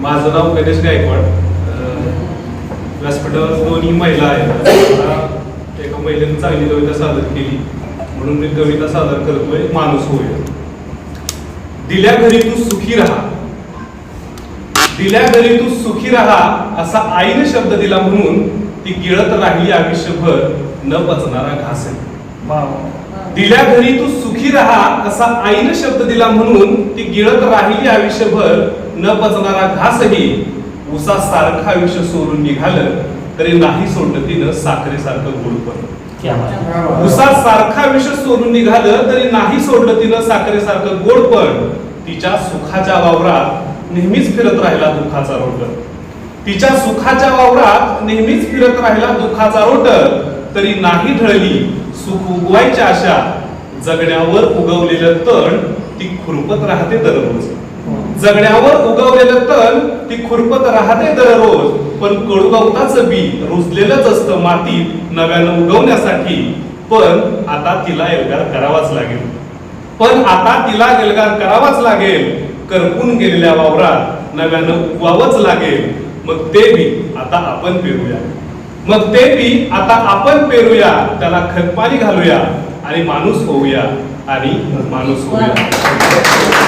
माझं नाव गणेश गायकवाड. अं, व्यासपीठावर दोन्ही महिला आहेत. एका महिलेने चांगली कविता सादर केली. म्हणून मी कविता सादर करतोय माणूस होय. दिल्या घरी तू सुखी राहा. दिल्या घरी तू सुखी राहा असा आईने शब्द दिला म्हणून ती गिळत राहिली आयुष्यभर न पचणारा घास आहे. दिल्या घरी तू सुखी राहा असा आईने शब्द दिला म्हणून ती गिळत राहिली आयुष्यभर न पचणारा घासही. उसा सारखं आयुष्य सोडून निघालं तरी नाही सोडलं तिनं साखरेसारखं गोडपण उसा सारखं आयुष्य सोडून निघालं तरी नाही सोडलं तिनं साखरेसारखं गोडपण तिच्या सुखाच्या वावरात नेहमीच फिरत राहिला दुःखाचा रोट तिच्या सुखाच्या वावरात नेहमीच फिरत राहिला दुःखाचा रोट तरी नाही ढळली सुख उगवायच्या आशा जगण्यावर उगवलेलं तण ती खुरपत राहते दररोज. जगण्यावर उगवलेलं तण ती खुरपत राहते दररोज. पण कडूगवताचं बी रुजलेलंच असतं मातीत नव्यानं उगवण्यासाठी. पण आता तिला एल्गार करावाच लागेल. पण आता तिला एल्गार करावाच लागेल. करपून गेलेल्या वावरात नव्यानं उगवावंच लागेल. मग ते बी आता आपण पेरूया. मग ते बी आता आपण पेरूया त्याला खतपाणी घालूया आणि माणूस होऊया आणि माणूस होऊया.